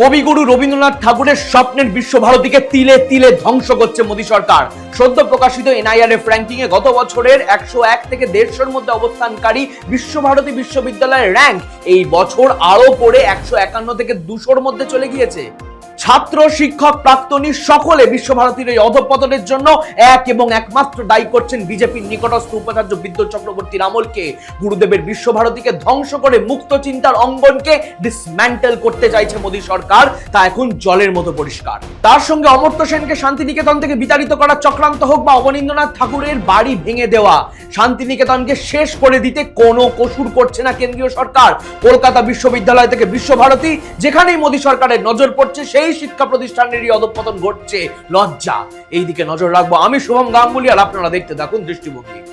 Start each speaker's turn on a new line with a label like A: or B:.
A: কবিগুরু রবীন্দ্রনাথ ঠাকুরের স্বপ্নের বিশ্বভারতীকে তিলে তিলে ধ্বংস করছে মোদী সরকার। সদ্য প্রকাশিত এনআইআরএফ র্যাঙ্কিং এ গত বছরের একশো এক থেকে দেড়শোর মধ্যে অবস্থানকারী বিশ্বভারতী বিশ্ববিদ্যালয়ের র্যাঙ্ক এই বছর আরও পড়ে একশো একান্ন থেকে দুশোর মধ্যে চলে গিয়েছে। ছাত্র, শিক্ষক, প্রাক্তনী সকলে বিশ্বভারতীর এই অধপতনের জন্য এক এবং একমাত্র দায়ী করছেন বিজেপির নিকটস্থ উপাচার্য বিদ্যুৎ চক্রবর্তীর আমলকে। গুরুদেবের বিশ্বভারতীকে ধ্বংস করে মুক্ত চিন্তার অঙ্গনকে ডিসম্যান্টেল করতে চাইছে মোদী সরকার। তা এখন জলের মতো পরিষ্কার। তার সঙ্গে অমর্ত্য সেনকে শান্তিনিকেতন থেকে বিতাড়িত করার চক্রান্ত হোক বা অবনীন্দ্রনাথ ঠাকুরের বাড়ি ভেঙে দেওয়া, শান্তিনিকেতনকে শেষ করে দিতে কোনো কসুর করছে না কেন্দ্রীয় সরকার। কলকাতা বিশ্ববিদ্যালয় থেকে বিশ্বভারতী, যেখানেই মোদী সরকারের নজর পড়ছে, সেই শিক্ষা প্রতিষ্ঠানেরই অধপতন ঘটছে। লজ্জা। এইদিকে নজর রাখব। আমি শুভম গাঙ্গুলি, আর আপনারা দেখতে থাকুন দৃষ্টিভঙ্গি।